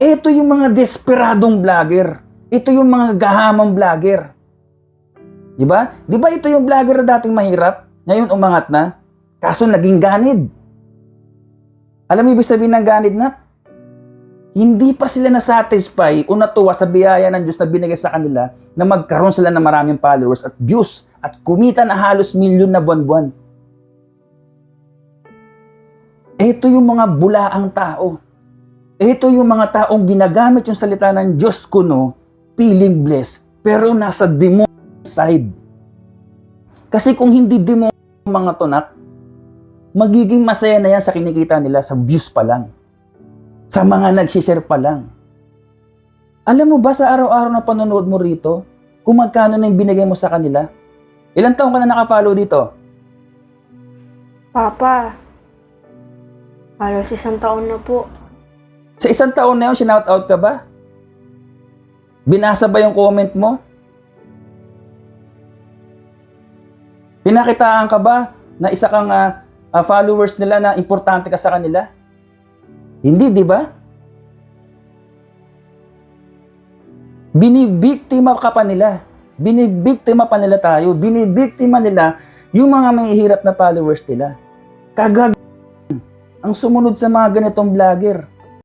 Ito yung mga desperadong vlogger. Ito yung mga gahamang vlogger. Di ba? Di ba ito yung vlogger na dating mahirap? Ngayon umangat na. Kaso naging ganid. Alam mo ibig sabihin ng ganid na? Hindi pa sila nasatisfy o natuwa sa biyaya ng Diyos na binigay sa kanila na magkaroon sila ng maraming followers at views at kumita na halos milyon na buwan-buwan. Ito yung mga bulaang tao. Ito yung mga taong ginagamit yung salita ng Diyos kuno, feeling blessed, pero nasa demon side. Kasi kung hindi demon mga tonak, magiging masaya na yan sa kinikita nila sa views pa lang. Sa mga nagsishare pa lang. Alam mo ba sa araw-araw na panonood mo rito, kung magkano na yung binigay mo sa kanila? Ilang taong ka na nakapollow dito? Papa, halos isang taon na po. Sa isang taon na yun, shinout out ka ba? Binasa ba yung comment mo? Pinakitaan ka ba na isa kang ah, ah, followers nila na importante ka sa kanila? Hindi, di ba? Binibiktima ka pa nila. Binibiktima pa nila tayo. Binibiktima nila yung mga may hirap na followers nila. Kagag ang sumunod sa mga ganitong vlogger.